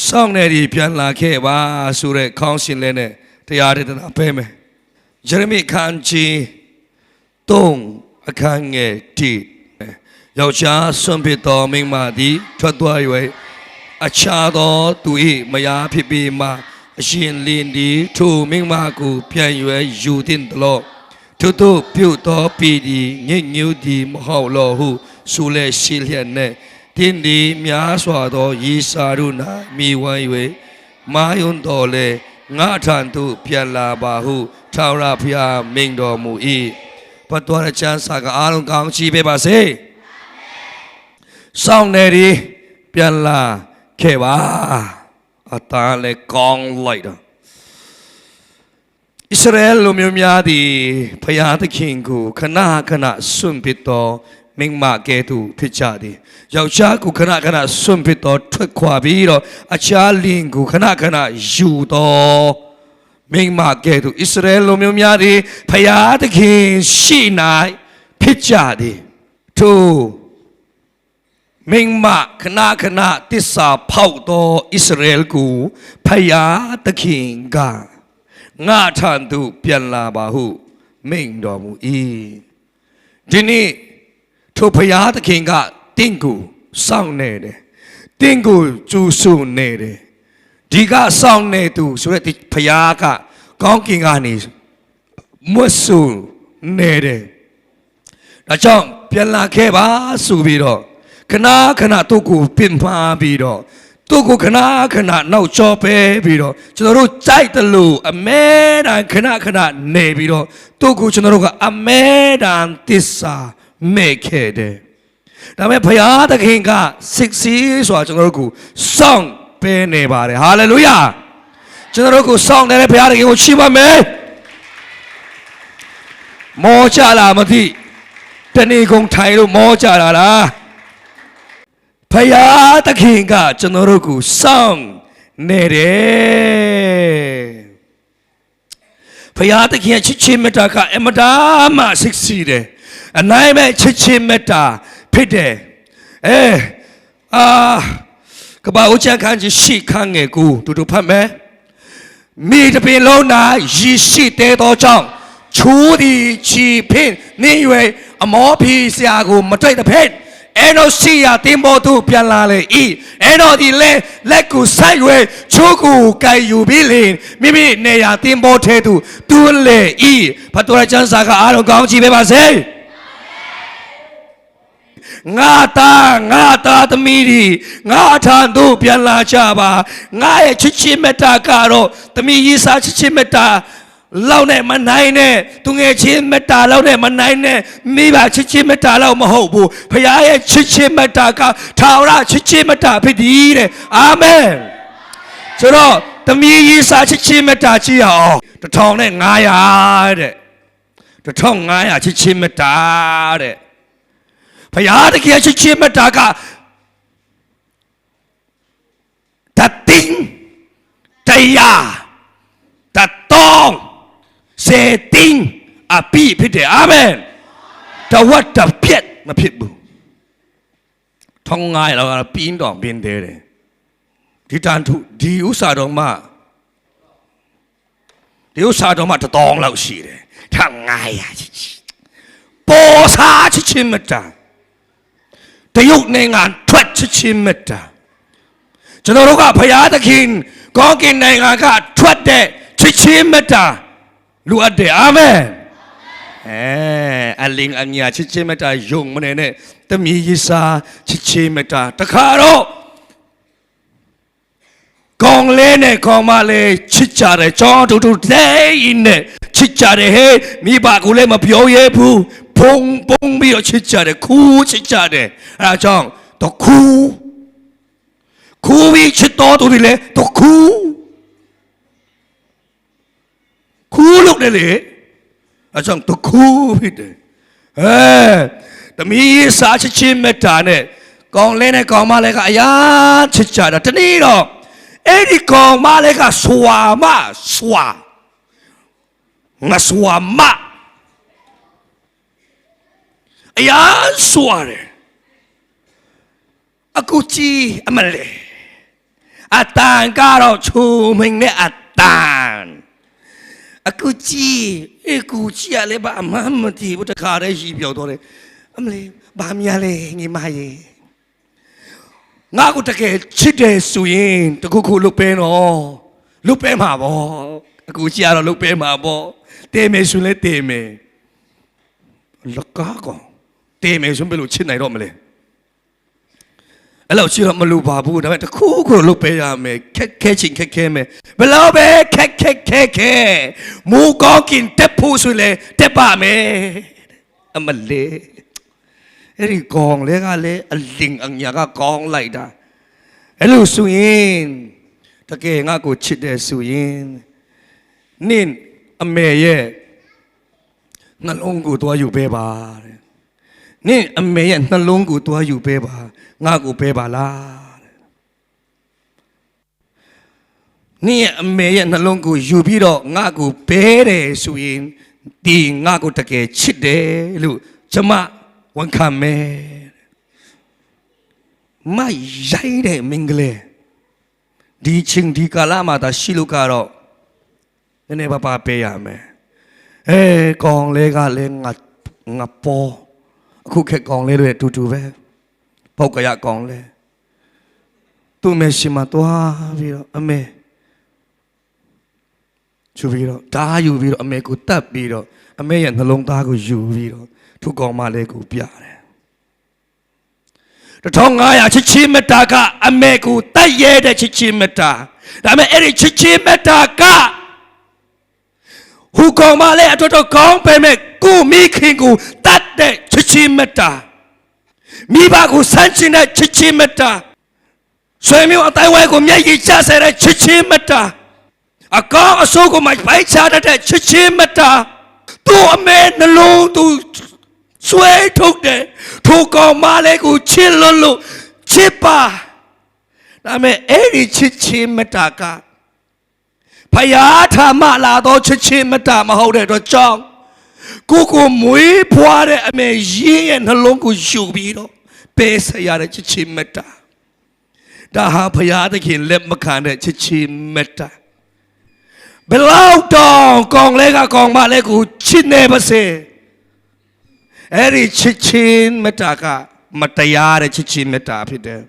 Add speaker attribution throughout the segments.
Speaker 1: စောင့်နေဒီပြန်လာခဲ့ပါဆိုတဲ့ခေါင်းရှင်လဲနဲ့တရားဒေသနာပဲမယ်ယေရမိခန်းကြီး3အခန်းငယ်1ယောက်ျားဆွန့်ပစ်တော်မိန်းမသည်ထွက်သွား၍အခြားသောသူ၏မယားဖြစ်ပြီးမှအရှင်လင်းဒီထိုမိန်းမကိုပြန်ရွယ်ယူတင်တလို့ထို့သောပြုသောပြည်သည်ညစ်ညူးသည်မဟုတ်လောဟုဆိုလဲရှိလျက်နဲ့ တင်းဒီများစွာသောယေစာရုနာမိဝမ်း၍မာယွန်းတော်လဲငါထံသို့ပြန်လာပါဟုထာဝရဘုရားမိန်တော်မူ၏ပတ်တော်တဲ့ချမ်းစာကအားလုံးကောင်းချီးပေးပါစေစောင့်နေဒီပြန်လာခဲ့ပါအတားလဲကောင်းလိုက်တော့ဣသရေလလူမျိုးများသည်ဖျားသခင်ကိုခဏခဏစွန့်ပစ်တော် မိမကဲ့သို့ဖြစ်ကြသည်ယောက်ျားကိုခဏခဏစွန့်ပစ်တော်ထွက်ခွာပြီးတော့အခြားလင်ကိုခဏခဏယူတော်မိမကဲ့သို့ဣသရေလလူမျိုးများသည်ဖျားသခင်ရှိ၌ဖြစ်ကြသည်ထို့မိမ္မခဏခဏတစ္ဆာဖောက်သောဣသရေလကိုဖယားသခင်ကငါထံသို့ပြန်လာပါဟု မိန့်တော်မူ၏ဒီနေ့ ထိုဖယားသခင်ကတင့်ကိုစောင့်နေတယ်တင့်ကိုကျူးဆူနေတယ်ဒီကစောင့်နေသူဆိုရက်ဒီဖယားကကောင်းကင်ကနေမွတ်ဆူနေတယ်ဒါကြောင့်ပြန်လာခဲ့ပါဆိုပြီးတော့ခဏခဏသူ့ကိုပင်မှားပြီးတော့သူ့ကိုခဏခဏနောက်ကျော်ပဲပြီးတော့ကျွန်တော်တို့ကြိုက်တယ်လို့အမဲတန်ခဏခဏနေပြီးတော့သူ့ကိုကျွန်တော်တို့ကအမဲတန်တစ္ဆာ မဲ့ခဲ့တယ်ဒါပေမဲ့ဘုရားသခင်ကစစ်စီးဆိုတာကျွန်တော်တို့ကိုစောင့်ပေးနေပါတယ်ဟာလေလုယာကျွန်တော်တို့ကိုစောင့်နေတဲ့ဘုရားသခင်ကိုချီးပါမယ်မောချလာမသိတဏီကုံထိုင်လို့မောကြတာလားဖယားသခင်ကကျွန်တော်တို့ကိုစောင့်နေတယ်ဖယားသခင်ရဲ့ချစ်ချင်းမေတ္တာကအမတားမှစိတ်စီးတယ် အနိုင်မဲ့ချစ်ချင်းမေတ္တာဖြစ်တယ်အဲအာကပ္ပဦးချန်ခန်းကြီးရှိခန်းငယ်ကိုတူတူဖတ်မယ်မိတပင်လုံး၌ရည်ရှိသေးသောကြောင့်ချိုးသည်ချီဖင်းနင်း၍အမောဖီဆရာကိုမတွေ့တဲ့ဖက်အဲနိုစီယာတင်ပေါ်သူပြန်လာလေဤအဲနိုဒီလေလက်ကိုဆိုင်၍ချိုးကိုကင်ယူပြီးလင်မိမိနေရာတင်ပေါ်ထဲသူတွန်းလေဤဘတ်တော်ရချန်စာကအားလုံးကောင်းချီးပေးပါစေ ငါသားငါသားသမီးဒီငါထံသို့ပြန်လာကြပါငါရဲ့ချစ်ချင်းမေတ္တာကတော့သမီးရေးစားချစ်ချင်းမေတ္တာလောက်နဲ့မနိုင်နဲ့သူငယ်ချင်းမေတ္တာလောက်နဲ့မနိုင်နဲ့မိဘချစ်ချင်းမေတ္တာလောက်မဟုတ်ဘူးဖခင်ရဲ့ချစ်ချင်းမေတ္တာကထာဝရချစ်ချင်းမေတ္တာဖြစ်သည်တဲ့အာမင်ဆိုတော့သမီးရေးစားချစ်ချင်းမေတ္တာကြည့်ရအောင်တစ်ထောင်နဲ့900တဲ့တစ်ထောင်900ချစ်ချင်းမေတ္တာတဲ့ ဖယားတကယ်ချစ်ချင်းမတာကတတင်းတရားတတောင်းစေတင်းအပိဖြစ်တယ်အာမင်တဝတ်တပြက်မဖြစ်ဘူးထောင်းငါရတော့ပင်းတော်ပင်းသေးတယ်ဒီတန်ထုဒီဥစ္စာတော်မှဒီဥစ္စာတော်မှတတောင်းလောက်ရှိတယ်ထောင်းငါရချစ်ချစ်ပေါ်စားချစ်ချင်းမတာ တရုတ်နိုင်ငံထွက်ချစ်ချင်းမေတ္တာကျွန်တော်တို့ကဘုရားသခင်ကောင်းကင်နိုင်ငံကထွက်တဲ့ချစ်ချင်းမေတ္တာလူအပ်တယ်အာမင်အဲအလင်းအညာချစ်ချင်းမေတ္တာယုံမနေနဲ့တမီးရစာချစ်ချင်းမေတ္တာတခါတော့ကောင်းလေးနဲ့ကောင်းမလေးချစ်ကြတယ်ကြောင်းတူတူတဲ့နဲ့ချစ်ကြတယ်ဟဲ့မိဘကိုလည်းမပြောရဲဘူး ဘုံဘုံပြီးတော့ချစ်ကြတယ်ခူးချစ်ကြတယ်အဲဒါကြောင့်တော့ခူးခူးပြီးချစ်တော်သူတွေလည်းတော့ခူးခူးလို့တယ်လေအဲကြောင့်တော့ခူးဖြစ်တယ်အဲတမီးစားချစ်ချင်းမေတ္တာနဲ့ကောင်းလဲနဲ့ကောင်းမလဲကအရာချစ်ကြတာတနည်းတော့အဲ့ဒီကောင်းမလဲကဆွာမဆွာငါဆွာမ အရာဆွာတယ်အခုကြည့်အမလေးအတန်ကတော့ချူမိန်နဲ့အတန်အခုကြည့်အခုကြည့်ရလေဘာမှမတည်ဘူးတခါတည်းရှိပြောတော့တယ်အမလေးဘာများလဲညီမရေငါကိုတကယ်ချစ်တယ်ဆိုရင်တခုခုလုပ်ပဲနော်လုပ်ပဲမှာပေါ့အခုကြည့်ရတော့လုပ်ပဲမှာပေါ့တဲမယ်ဆိုလဲတဲမယ်လကားကောင် တဲမယ်ဆိုဘယ်လိုချစ်နိုင်တော့မလဲအဲ့လောက်ရှိတော့မလိုပါဘူးဒါပေမဲ့တစ်ခုခုလုပ်ပေးရမယ်ခက်ခဲချင်းခက်ခဲမယ်ဘယ်လောက်ပဲခက်ခက်ခဲခဲမူကောင်းကင်တက်ဖို့ဆိုလေတက်ပါမယ်အမလေးအဲ့ဒီကောင်လေးကလည်းအလင်းအညာကကောင်းလိုက်တာအဲ့လိုဆိုရင်တကယ်ငါကိုချစ်တယ်ဆိုရင်နင့်အမေရဲ့နှလုံးကိုတွားယူပေးပါတဲ့ နင့်အမေရဲ့နှလုံးကိုတွားယူပေးပါငါကိုပေးပါလားတဲ့နင့်ရဲ့အမေရဲ့နှလုံးကိုယူပြီးတော့ငါကိုပေးတယ်ဆိုရင်ဒီငါကိုတကယ်ချစ်တယ်လို့ကျမဝန်ခံမယ်မရိုင်းတဲ့မင်္ဂလာဒီချင်းဒီကာလမှာသာရှိလို့ကတော့နည်းနည်းပါးပါးပေးရမယ်အဲကောင်လေးကလည်းငါငါပေါ် အခုခက်ကောင်လေးတွေအတူတူပဲပောက်ကရကောင်လေးသူ့မရှိမှသွားပြီးတော့အမေယူပြီးတော့ဓာယူပြီးတော့အမေကိုတတ်ပြီးတော့အမေရဲ့နှလုံးသားကိုယူပြီးတော့သူ့ကောင်မလေးကိုပြတယ်တထောင်900ချစ်ချင်းမတာကအမေကိုတတ်ရဲတဲ့ချစ်ချင်းမတာဒါပေမဲ့အဲ့ဒီချစ်ချင်းမတာက ဟူကောင်မလေးအတော်တော်ကောင်းပေမဲ့ကိုမိခင်ကိုတတ်တဲ့ချစ်ချင်းမတ္တာမိဘကိုဆန့်ကျင်တဲ့ချစ်ချင်းမတ္တာဆွေမျိုးအတိုင်းဝဲကိုမျက်ရည်ကျဆဲတဲ့ချစ်ချင်းမတ္တာအကောင်းအဆိုးကိုမပိုက်ချတတ်တဲ့ချစ်ချင်းမတ္တာသူ့အမေနှလုံးသူဆွဲထုတ်တယ်ထိုကောင်မလေးကိုချစ်လို့လို့ချစ်ပါဒါပေမဲ့အဲ့ဒီချစ်ချင်းမတ္တာက ဖယားထာမလာတော့ချစ်ချင်းမတမဟုတ်တဲ့တော့ကြောင်းကိုကိုမွေးဖွားတဲ့အမေရင်းရဲ့နှလုံးကိုယူပြီးတော့ပေးဆရတဲ့ချစ်ချင်းမတဒါဟာဖယားသခင်လက်မခံတဲ့ချစ်ချင်းမတဘယ်လောက်တော့ကောင်းလဲကကောင်းမလဲကိုချစ်နေပါစေအဲ့ဒီချစ်ချင်းမတကမတရားတဲ့ချစ်ချင်းမတဖြစ်တယ်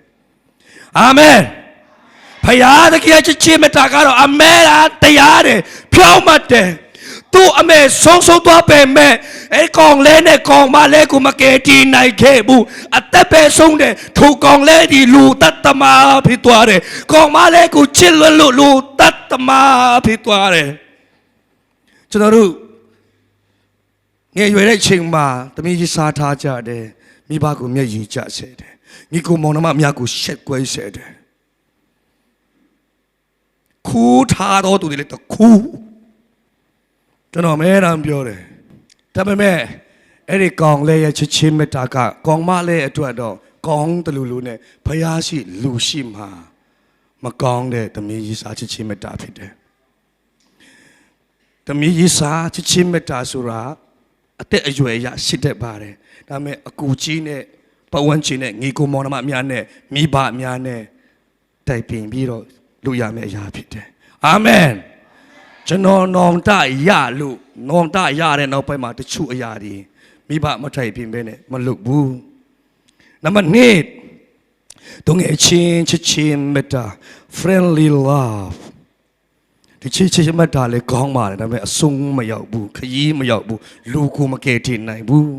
Speaker 1: အာမင် ဖယားတကယ်ချစ်ချင်းမတာကတော့အမဲလားတရားတယ်ဖြောင်းမှတ်တယ်သူ့အမေဆုံးဆုံးသွားပေမဲ့အဲကောင်လဲနဲ့ကောင်မလဲကိုမကယ်တီးနိုင်ခဲ့ဘူးအသက်ပဲဆုံးတယ်ထိုကောင်လဲဒီလူတတ်တမာဖြစ်သွားတယ်ကောင်မလဲကိုချစ်လွတ်လို့လူတတ်တမာဖြစ်သွားတယ်ကျွန်တော်တို့ငယ်ရွယ်တဲ့ချိန်မှာတမီးကြီးစားထားကြတယ်မိဘကိုမျက်ရည်ကျစေတယ်ညီကိုမောင်နှမအများကိုရှက်ကွဲစေတယ် ခူးထားတော့သူတွေလည်းတခူးကျွန်တော်မဲတမ်းပြောတယ်ဒါပေမဲ့အဲ့ဒီကောင်လေးရဲ့ချစ်ချင်းမေတ္တာကကောင်မလေးအတွက်တော့ကောင်းတယ်လို့လို့နဲ့ဖယားရှိလူရှိမှာမကောင်းတဲ့သမီးကြီးစားချစ်ချင်းမေတ္တာဖြစ်တယ်သမီးကြီးစားချစ်ချင်းမေတ္တာဆိုတာအသက်အရွယ်အရရှိတတ်ပါတယ်ဒါပေမဲ့အကူကြီးနဲ့ပဝန်းကျင်နဲ့ညီကိုမောင်နှမအများနဲ့မိဘအများနဲ့တိုက်ပင်ပြီးတော့ လူရမယ့်အရာဖြစ်တယ်အာမင်ကျွန်တော်နောင်တရလို့နောင်တရတဲ့နောက်ပိုင်းမှာတချို့အရာတွေမိဘမထိုက်ပင်ပဲနဲ့မလုပ်ဘူးနံပါတ်1တုံငယ်ချင်းချစ်ချင်းမေတ္တာ friendly love ဒီချစ်ချစ်မေတ္တာလည်းကောင်းပါတယ်ဒါပေမဲ့အဆုံးမရောက်ဘူးခရီးမရောက်ဘူးလူကိုမကယ်တင်နိုင်ဘူး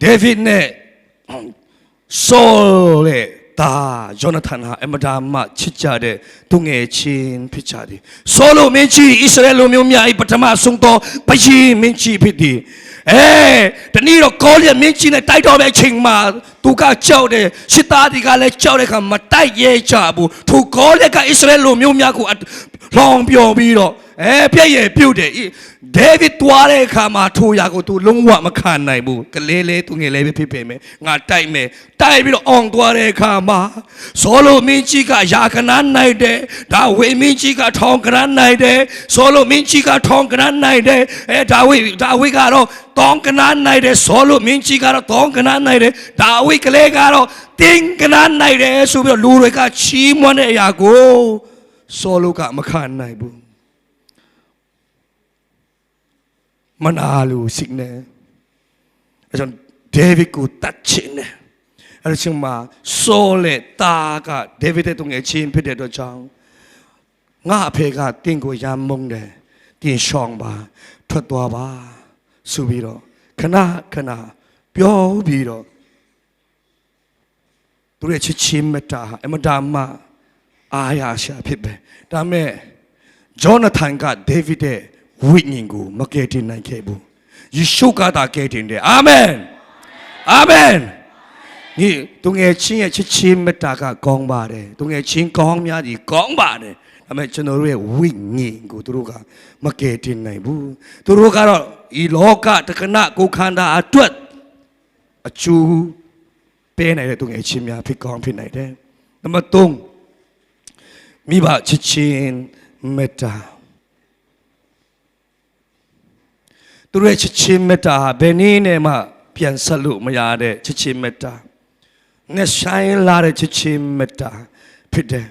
Speaker 1: ဒေးဗစ်နဲ့ဆိုလေ တာယောနသန်ဟာအမဒါမချစ်ကြတဲ့သူငယ်ချင်းဖြစ်ကြသည်ဆိုလိုမင်းကြီးဣသရေလလူမျိုးများ၏ပထမဆုံးသောဘယင်မင်းကြီးဖြစ်သည်အဲတနည်းတော့ကောလျက်မင်းကြီးနဲ့တိုက်တော့တဲ့အချိန်မှာသူကကြောက်တယ်ရှစ်သားဒီကလည်းကြောက်တဲ့ခါမတိုက်ရဲကြဘူးသူကောလျက်ကဣသရေလလူမျိုးများကိုလောင်ပြော်ပြီးတော့ အဲပြည့်ရဲ့ပြုတ်တယ်ဒေးဗစ်တွားတဲ့အခါမှာထိုရာကိုသူလုံးဝမခံနိုင်ဘူးကလေးလေးသူငယ်လေးပဲဖြစ်ပေမဲ့ငါတိုက်မယ်တိုက်ပြီးတော့အောင်တွားတဲ့အခါမှာဇောလိုမင်းကြီးကယာကနာနိုင်တယ်ဒါဝေမင်းကြီးကထောင်ကနနိုင်တယ်ဇောလိုမင်းကြီးကထောင်ကနနိုင်တယ်အဲဒါဝိဒါဝိကတော့တောင်းကနနိုင်တယ်ဇောလိုမင်းကြီးကတော့တောင်းကနနိုင်တယ်ဒါဝိကလေးကတော့တင်းကနာနိုင်တယ်ဆိုပြီးတော့လူတွေကချီးမွမ်းတဲ့အရာကိုဆောလုကမခံနိုင်ဘူး မနာလို့စိတ်နဲ့အဲကြောင့်ဒေးဗစ်ကိုတတ်ချင်တယ်အဲဒါချင်းမှာဆောလက်တာကဒေးဗစ်တဲ့တုံငယ်ချင်းဖြစ်တဲ့အတွက်ကြောင့်ငါအဖေကတင်းကိုရမ်းမုန်းတယ်တင်းရှောင်းပါထွက်သွားပါဆိုပြီးတော့ခဏခဏပြောပြီးတော့သူရဲ့ချစ်ချင်းမေတ္တာဟာအမတန်မှအားရရှာဖြစ်ပဲဒါပေမဲ့ဂျောနသန်ကဒေးဗစ်ရဲ့ ဝိညာဉ်ကိုမကယ်တင်နိုင်ခဲ့ဘူးယေရှုကသာကယ်တင်တယ်အာမင်အာမင်ဒီသူငယ်ချင်းရဲ့ချစ်ချင်းမေတ္တာကကောင်းပါတယ်သူငယ်ချင်းကောင်းများကြီးကောင်းပါတယ်ဒါပေမဲ့ကျွန်တော်တို့ရဲ့ဝိညာဉ်ကိုသူတို့ကမကယ်တင်နိုင်ဘူးသူတို့ကတော့ဤလောကတက္ကနကိုခန္ဓာအတွက်အကျိုးပေးနိုင်တဲ့သူငယ်ချင်းများဖြစ်ကောင်းဖြစ်နိုင်တယ်။နံပါတ်3မိဘချစ်ချင်းမေတ္တာ သူရဲ့ချစ်ချင်းမေတ္တာဟာဘယ်နည်းနဲ့မှပြန်ဆက်လို့မရတဲ့ချစ်ချင်းမေတ္တာနဲ့ဆိုင်လာတဲ့ချစ်ချင်းမေတ္တာဖြစ်တယ်။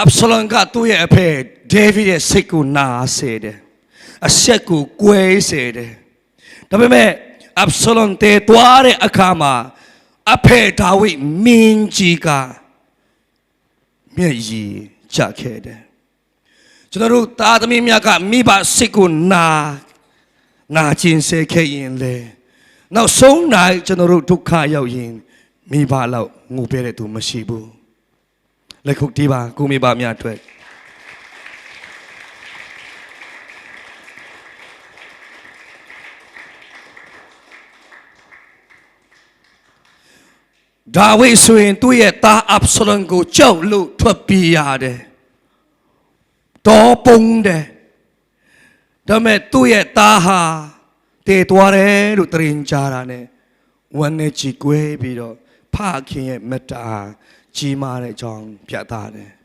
Speaker 1: အဗ်ဆလုံကသူ့ရဲ့အဖေဒေးဗစ်ရဲ့စိတ်ကိုနာစေတယ်။အဆက်ကိုကွဲစေတယ်။ဒါပေမဲ့အဗ်ဆလုံတေတွားတဲ့အခါမှာအဖေဒါဝိဒ်မင်းကြီးကမျက်ရည်ကျခဲ့တယ် ကျွန်တော်တို့သားသမီးများကမိဘစိတ်ကိုနာနာကျင်စေခဲ့ရင်လေနောက်ဆုံးနိုင်ကျွန်တော်တို့ဒုက္ခရောက်ရင်မိဘလောက်ငိုပေးတဲ့သူမရှိဘူးလက်ခုပ်တီးပါကိုမိဘများအတွက်ဒါဝိဒ်ဆိုရင်သူ့ရဲ့သားအဗ်ဆလုံကိုကြောက်လို့ထွက်ပြေးရတယ်။ တော်ပုံတယ်။ဒါပေမဲ့သူ့ရဲ့သားဟာတည်သွားတယ်လို့တရင်ကြတာနဲ့ဝမ်းနဲ့ကြည်ကွဲပြီးတော့ဖခင်ရဲ့မေတ္တာကြီးမားတဲ့အကြောင်းပြသတယ်။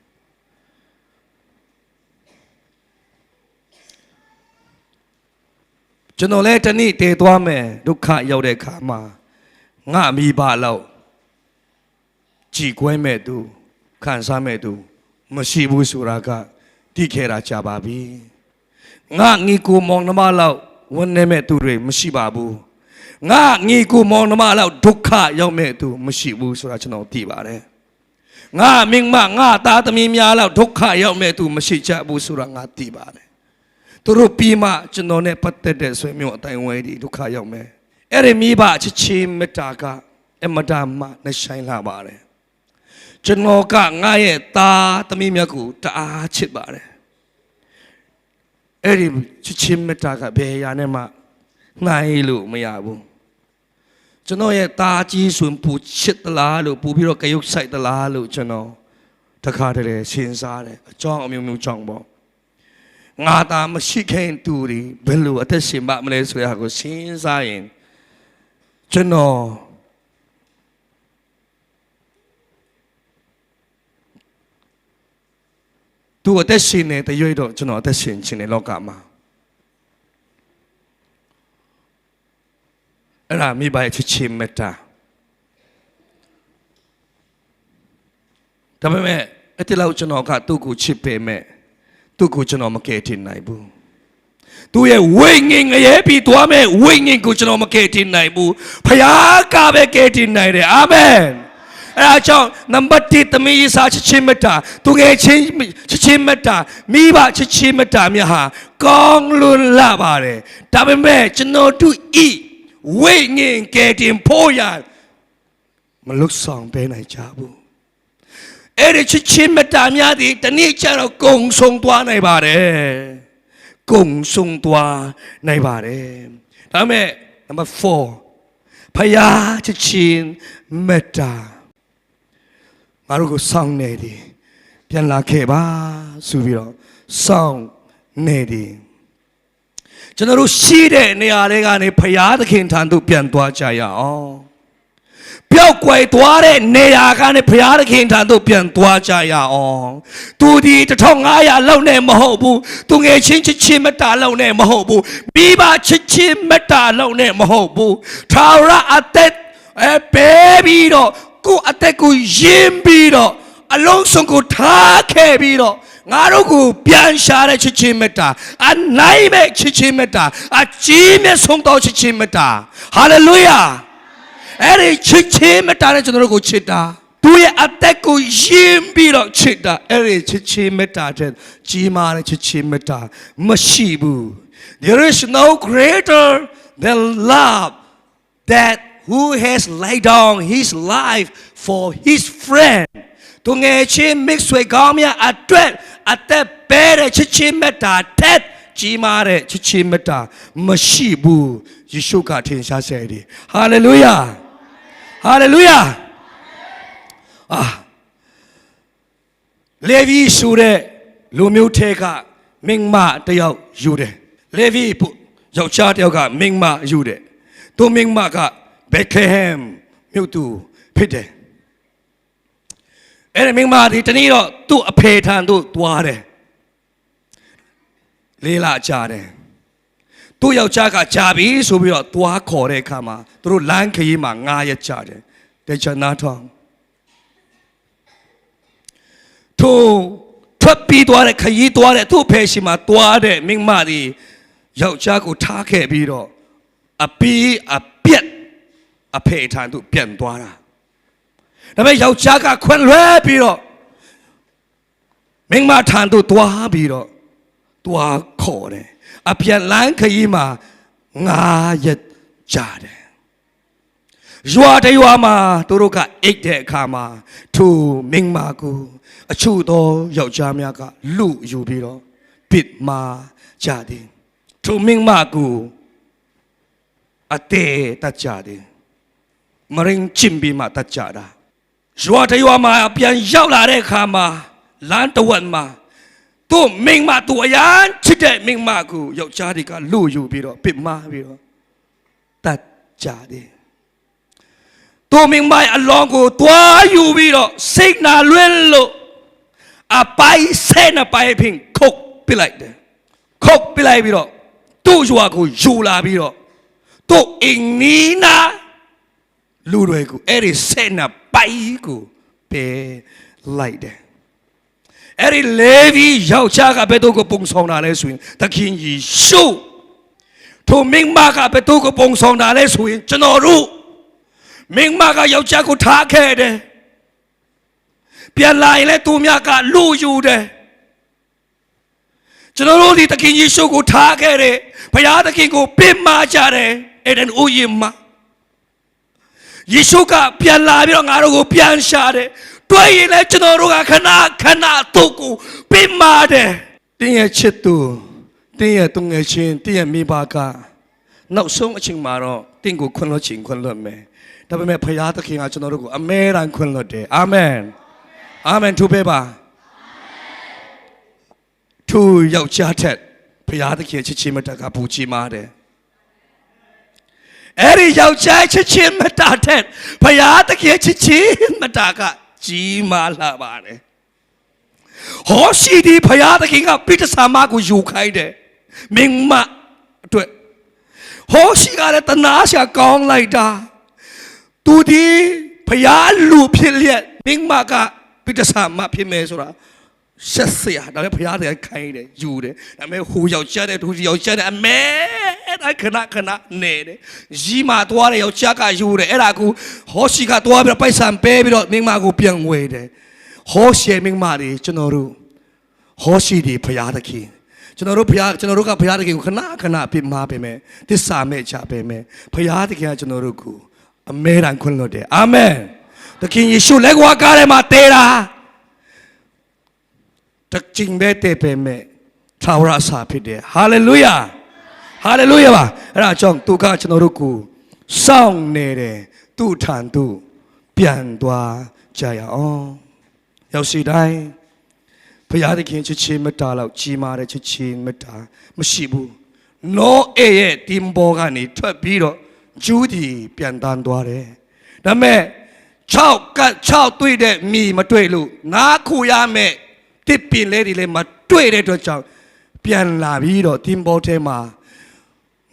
Speaker 1: ကျွန်တော်လည်းတနေ့တည်သွားမယ်ဒုက္ခရောက်တဲ့အခါမှာငါမိဘလောက်ကြည်ကွဲမဲ့သူခံစားမဲ့သူမရှိဘူးဆိုတာက တိခဲတာကြပါပြီငါငီကိုမောင်နှမလောက်ဝန်နေမဲ့သူတွေမရှိပါဘူးငါငီကိုမောင်နှမလောက်ဒုက္ခရောက်မဲ့သူမရှိဘူးဆိုတာကျွန်တော်သိပါတယ်ငါမင်းမငါသားသမီးများလောက်ဒုက္ခရောက်မဲ့သူမရှိကြဘူးဆိုတာငါသိပါတယ်သူတို့ပြီးမှကျွန်တော်နဲ့ပတ်သက်တဲ့ဆွေမျိုးအတိုင်းဝဲဒီဒုက္ခရောက်မဲ့အဲ့ဒီမိဘချစ်ချင်းမေတ္တာကအမတန်မှနှဆိုင်လာပါတယ် ကျွန်တော်ကငါရဲ့သားသမီးမြတ်ကိုတအားချစ်ပါတယ်အဲ့ဒီချစ်ချင်းမေတ္တာကဘယ်ရာနဲ့မှနိုင်လို့မရဘူးကျွန်တော်ရဲ့သားကြီးဆိုရင်ပူချစ်သလားလို့ပူပြီးတော့ကြယုတ်ဆိုင်သလားလို့ကျွန်တော်တခါတည်းစဉ်းစားတယ်အကြောင်းအမျိုးမျိုးကြောင့်ပေါ့ငါသားမရှိခင်သူတွေဘယ်လိုအသက်ရှင်ပါမလဲဆိုရကိုစဉ်းစားရင်ကျွန်တော် သူအသက်ရှင်နေတဲ့ရွေးတော့ကျွန်တော်အသက်ရှင်ခြင်းတဲ့လောကမှာအဲ့ဒါမိဘရဲ့ချစ်ချင်းမေတ္တာဒါပေမဲ့အဲ့ဒီလောက်ကျွန်တော်ကသူ့ကိုချစ်ပေမဲ့သူ့ကိုကျွန်တော်မကယ်တင်နိုင်ဘူးသူ့ရဲ့ဝိညာဉ်ငရဲပြီးသွားမဲ့ဝိညာဉ်ကိုကျွန်တော်မကယ်တင်နိုင်ဘူးဖခင်ကပဲကယ်တင်နိုင်တယ်အာမင် အဲအကြောင်းနံပါတ်1သမီးရေးစားချစ်ချင်းမတာသူငယ်ချင်းချစ်ချင်းမတာမိဘချစ်ချင်းမတာများဟာကောင်းလွန်လာပါတယ်ဒါပေမဲ့ကျွန်တော်တို့ဤဝိညာဉ်ကယ်တင်ဖို့ရမလွတ်ဆောင်ပေးနိုင်ကြဘူးအဲ့ဒီချစ်ချင်းမတာများဒီတနေ့ကျတော့ကုံဆုံးသွားနိုင်ပါတယ်ကုံဆုံးသွားနိုင်ပါတယ်ဒါပေမဲ့နံပါတ်4ဖယားချစ်ချင်းမတာ ငါတို့ကိုစောင့်နေတယ်ပြန်လာခဲ့ပါဆိုပြီးတော့စောင့်နေတယ်ကျွန်တော်တို့ရှိတဲ့နေရာတွေကနေဖရာသခင်ထံသို့ပြန်သွားကြရအောင်ဖပျောက်ကွယ်သွားတဲ့နေရာကနေဘုရားသခင်ထံသို့ပြန်သွားကြရအောင်သူဒီ1500လောက်နဲ့မဟုတ်ဘူးသူငယ်ချင်းချစ်ချင်းမတာလောက်နဲ့မဟုတ်ဘူးမိဘချစ်ချင်းမတာလောက်နဲ့မဟုတ်ဘူးထာဝရအသက်အဲပေးပြီးတော့ ကိုယ့်အသက်ကိုယင်းပြီးတော့အလုံးစုံကိုထားခဲ့ပြီးတော့ငါတို့ကိုပြန်ရှာတဲ့ချစ်ချင်းမေတ္တာအနိုင်မဲ့ချစ်ချင်းမေတ္တာအကြီးမြတ်ဆုံးသောချစ်ချင်းမေတ္တာဟာလေလုယာအဲ့ဒီချစ်ချင်းမေတ္တာနဲ့ကျွန်တော်တို့ကိုချစ်တာသူရဲ့အသက်ကိုယင်းပြီးတော့ချစ်တာအဲ့ဒီချစ်ချင်းမေတ္တာတဲ့ကြီးမားတဲ့ချစ်ချင်းမေတ္တာမရှိဘူး there is no greater than love that who has laid down his life for his friend သူငယ်ချင်းမိတ်ဆွေကောင်းများအတွက်အသက်ပဲတဲ့ချစ်ချင်းမေတ္တာတဲ့ကြီးမားတဲ့ချစ်ချင်းမေတ္တာမရှိဘူးယေရှုကထင်ရှားစေတယ်ဟာလေလုယာဟာလေလုယာအာလေဗီဆိုတဲ့လူမျိုးထဲကမင်းမတစ်ယောက်ယူတယ်လေဗီယောက်ျားတစ်ယောက်ကမင်းမယူတယ်သူမင်းမက ဘက်ခဲဟမ်မြို့သူဖြစ်တယ်အဲ့ဒီမင်းမဒီတနေ့တော့သူ့အဖေထံသို့သွားတယ်လေးလာကြတယ်သူ့ယောက်ျားကကြာပြီဆိုပြီးတော့သွားခေါ်တဲ့အခါမှာသူတို့လမ်းခရီးမှာငားရက်ကြတယ်တေချာနာထောင်းသူထွက်ပြီးသွားတဲ့ခရီးသွားတဲ့သူ့ဖေရှိမှာသွားတဲ့မင်းမဒီယောက်ျားကိုထားခဲ့ပြီးတော့အပီးအပြက် အဖေထံသို့ပြန်သွားတာဒါပေမဲ့ယောက်ျားကခွင့်လွှဲပြီးတော့မင်းမထံသို့သွားပြီးတော့တွားခေါ်တယ်အပြန်လန်းခရီးမှာငါရက်ကြတယ်ရွာတရွာမှာသူတို့ကအိတ်တဲ့အခါမှာသူမင်းမကိုအချို့သောယောက်ျားများကလူယူပြီးတော့ပစ်မာကြတယ်သူမင်းမကိုအတဲတတ်ကြတယ် မရင်ချင်ပြီးမှတတ်ကြတာရွာတရွာမှာပြန်ရောက်လာတဲ့အခါမှာလမ်းတစ်ဝက်မှာသူမင်းမသူအရန်ချစ်တဲ့မင်းမကိုယောက်ျားတွေကလူယူပြီးတော့ပစ်မှားပြီးတော့တတ်ကြတယ်သူမင်းမအလောင်းကိုတွားယူပြီးတော့စိတ်နာလွင်လို့အပိုင်ဆဲနပိုင်ဖင်ခုတ်ပစ်လိုက်တယ်ခုတ်ပစ်လိုက်ပြီးတော့သူ့ရွာကိုယူလာပြီးတော့သူ့အင်းနီနာ လူတွေကိုအဲ့ဒီဆဲနပိုင်ကိုပဲလိုက်တယ်အဲ့ဒီလေဗီယောက်ျားကဘယ်တော့ကိုပုံဆောင်တာလဲဆိုရင်သခင်ယေရှုထိုမင်းမကဘယ်တော့ကိုပုံဆောင်တာလဲဆိုရင်ကျွန်တော်တို့မင်းမကယောက်ျားကိုထားခဲ့တယ်ပြန်လာရင်လည်းသူများကလူယူတယ်ကျွန်တော်တို့ဒီသခင်ယေရှုကိုထားခဲ့တယ်ဘုရားသခင်ကိုပြစ်မှားကြတယ်အဲ့ဒါဥယျာဉ်မှာ ယေရှုကပြန်လာပြီးတော့ငါတို့ကိုပြန်ရှာတယ်တွေ့ရင်လည်းကျွန်တော်တို့ကခဏခဏသူ့ကိုပြစ်မှားတယ်တင်းရဲ့ချစ်သူတင်းရဲ့တုငယ်ချင်းတင်းရဲ့မိဘကနောက်ဆုံးအချိန်မှာတော့တင်းကိုခွင့်လွှတ်ခြင်းခွင့်လွှတ်မယ်ဒါပေမဲ့ဘုရားသခင်ကကျွန်တော်တို့ကိုအမဲတမ်းခွင့်လွှတ်တယ်အာမင်အာမင်သူပဲပါသူယောက်ျားထက်ဘုရားသခင်ချစ်ချင်းမတက်ကပူကြီးမားတယ် အဲ့ဒီယောက်ျားချစ်ချင်းမတတ်တဲ့ဘုရားသခင်ချစ်ချင်းမတက်ကကြီးမားလာပါတယ်ဟောရှိဒီဘုရားသခင်ကပိဋကစာမကိုယူခိုင်းတယ်မင်းမအတွက်ဟောရှိကလည်းတနာရှာကောင်းလိုက်တာသူဒီဘုရားလူဖြစ်လျက်မင်းမကပိဋကစာမဖြစ်မယ်ဆိုတာ ရှက်စရာဒါပေမဲ့ဘုရားတည်းခိုင်းတယ်ယူတယ်ဒါပေမဲ့ဟိုယောက်ျားတဲ့သူယောက်ျားတဲ့အမဲအဲ့ခဏခဏနေတယ်ရီမာသွားတဲ့ယောက်ျားကယူတယ်အဲ့ဒါကူဟောရှိကသွားပြီးတော့ပိုက်ဆံပေးပြီးတော့မင်းမကိုပြန်ဝေတယ်ဟောရှိမင်းမတွေကျွန်တော်တို့ဟောရှိဒီဘုရားသခင်ကျွန်တော်တို့ဘုရားကျွန်တော်တို့ကဘုရားသခင်ကိုခဏခဏပြစ်မှားပေးမယ်သစ္စာမဲ့ချပေးမယ်ဘုရားသခင်ကကျွန်တော်တို့ကိုအမဲတန်ခွင့်လွှတ်တယ်အာမင်သခင်ယေရှုလက်ကွာကားထဲမှာတေးတာ တကျင်ပဲတဲ့ပဲမဲ့သာဝရအစာဖြစ်တယ်ဟာလေလုယာဟာလေလုယာပါအဲ့ဒါကြောင့်သူကကျွန်တော်တို့ကိုစောင့်နေတယ်သူ့ထံသူပြန်သွားကြရအောင်ရောက်စီတိုင်းဘုရားသခင်ချစ်ချင်းမတားတော့ကြီးမားတဲ့ချစ်ချင်းမတားမရှိဘူးနောအေရဲ့တင်ဘောကနေထွက်ပြီးတော့ဂျူးဒီပြန်တန်းသွားတယ်ဒါပေမဲ့6ကတ်6တွေ့တဲ့မိမတွေ့လို့နားခူရမဲ့ တစ်ပင်လေးတွေလည်းမတွေ့တဲ့အတွက်ကြောင့်ပြန်လာပြီးတော့တင်ဘောထဲမှာ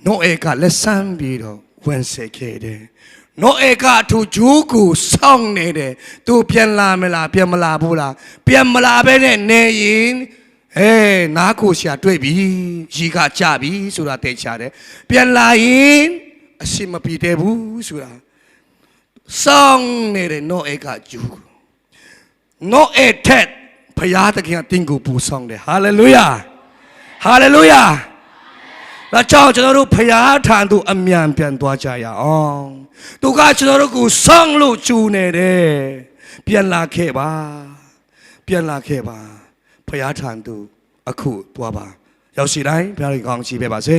Speaker 1: နိုအေကလက်ဆန်းပြီးတော့ဝင်စေခဲ့တယ်နိုအေကအထူဂျူးကိုစောင့်နေတယ်သူပြန်လာမလားပြန်မလာဘူးလားပြန်မလာဘဲနဲ့နေရင်အဲနားကိုရှာတွေ့ပြီရီကကြပြီဆိုတာသိချတယ်ပြန်လာရင်အရှိမပြေတဲ့ဘူးဆိုတာစောင်းနေတဲ့နောအေကဂျူနောအေထက် ဘုရားသခင်ကတင်းကိုပူဆောင်တယ်ဟာလေလုယာဟာလေလုယာဒါကြောင့်ကျွန်တော်တို့ဘုရားထံသို့အမြန်ပြန်သွားကြရအောင်သူကကျွန်တော်တို့ကိုစောင်းလို့ဂျူနေတယ်ပြန်လာခဲ့ပါပြန်လာခဲ့ပါဘုရားထံသို့အခုသွားပါရောက်စီတိုင်းဘုရားကြီးကောင်းချီးပေးပါစေ